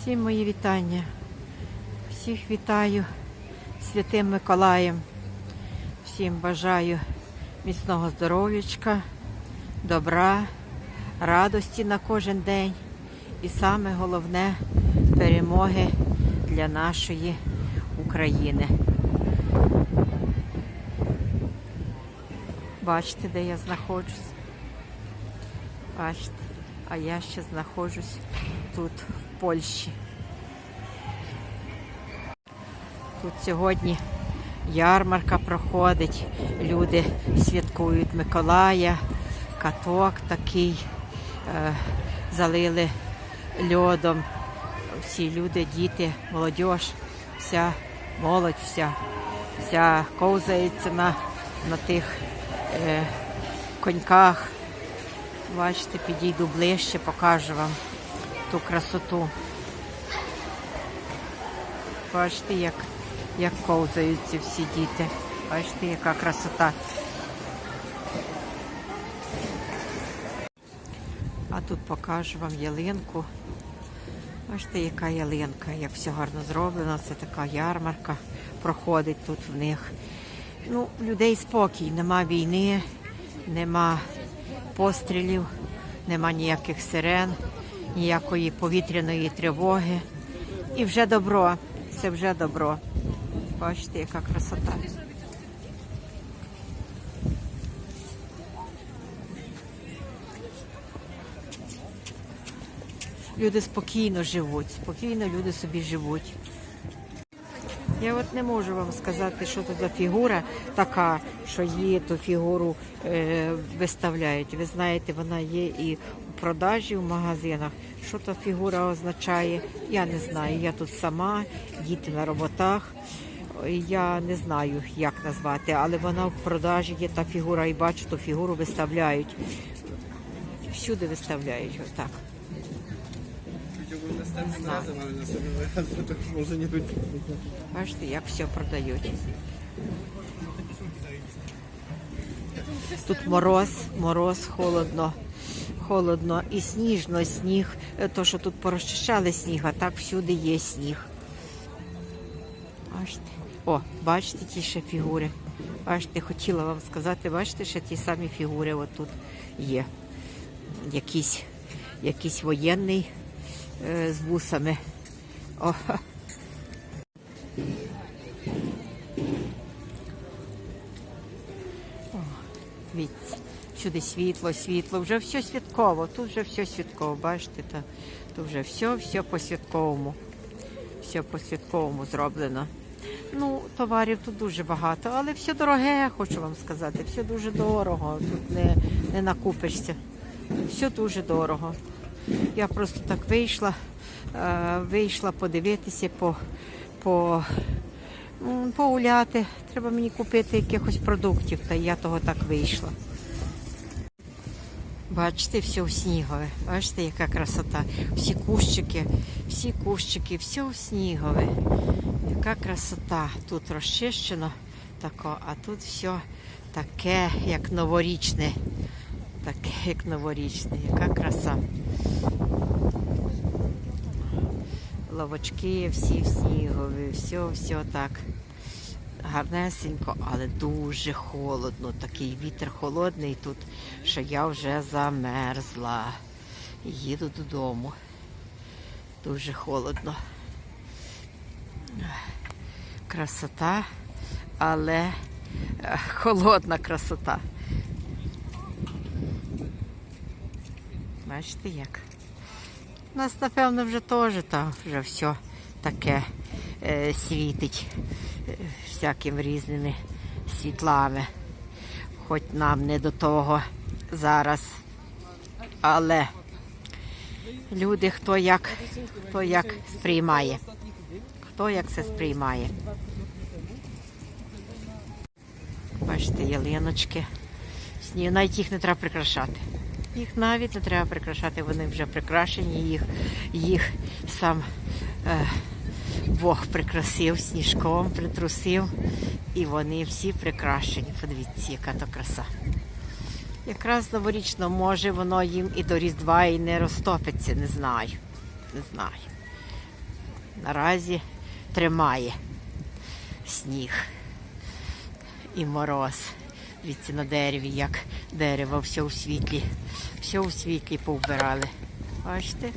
Всім мої вітання. Всіх вітаю святим Миколаєм. Всім бажаю міцного здоров'ячка, добра, радості на кожен день. І саме головне перемоги для нашої України. Бачите, де я знаходжусь? Бачите, а я ще знаходжусь тут, в Польщі. Тут сьогодні ярмарка проходить, люди святкують Миколая, каток такий, е, залили льодом. Всі люди, діти, молодь, вся молодь, вся, вся ковзається на, на тих е, коньках. Бачите, підійду ближче, покажу вам ту красоту. Бачите, як, як ковзаються всі діти. Бачите, яка красота. А тут покажу вам ялинку. Бачите, яка ялинка, як все гарно зроблено. Це така ярмарка проходить тут в них. Ну, людей спокій, нема війни, нема пострілів, нема ніяких сирен, ніякої повітряної тривоги. І вже добро, це вже добро. Бачите, яка красота. Люди спокійно живуть, спокійно люди собі живуть. Я от не можу вам сказати, що це за фігура така, що її ту фігуру е, виставляють. Ви знаєте, вона є і у продажі в магазинах. Що та фігура означає, я не знаю. Я тут сама, діти на роботах. Я не знаю, як назвати, але вона в продажі є та фігура, і бачу, ту фігуру виставляють. Всюди виставляють отак. Може не бути. Бачите, як все продають. Тут мороз, мороз, холодно, холодно і сніжно, сніг. Е, То, що тут порозчищали сніг, а так всюди є сніг. Бачите? О, бачите ті ще фігури. Бачите, хотіла вам сказати, бачите, ще ті самі фігури отут є. Якийсь, якийсь воєнний з вусами. О, Дивіться, всюди світло, світло, вже все святково. Тут вже все святково, бачите, та, тут вже все, все по-святковому. Все по-святковому зроблено. Ну, товарів тут дуже багато, але все дороге, хочу вам сказати. Все дуже дорого. Тут не, не накупишся. Все дуже дорого. Я просто так вийшла, е, вийшла подивитися, по, по, погуляти. Треба мені купити якихось продуктів, та я того так вийшла. Бачите, все в снігове. Бачите, яка красота. Всі кущики, всі кущики, все в снігове. Яка красота. Тут розчищено тако, а тут все таке, як новорічне. Таке, як новорічне. Яка краса. Ловочки всі в снігові, все, все так. Гарнесенько, але дуже холодно. Такий вітер холодний тут, що я вже замерзла. Їду додому. Дуже холодно. Красота, але е, холодна красота. Бачите як? У нас, напевно, вже теж там вже все таке е, світить е, всякими різними світлами. Хоч нам не до того зараз. Але люди хто як, хто як сприймає. Хто як це сприймає. Бачите, ялиночки. Сні, навіть їх не треба прикрашати. Їх навіть не треба прикрашати, вони вже прикрашені, їх, їх сам е, Бог прикрасив сніжком, притрусив, і вони всі прикрашені. Подивіться, яка то краса. Якраз новорічно, може, воно їм і до Різдва і не розтопиться, не знаю. Не знаю. наразі тримає сніг і мороз. Дивіться на дереві, як дерево все у світлі. Все у світлі повбирали. Бачите?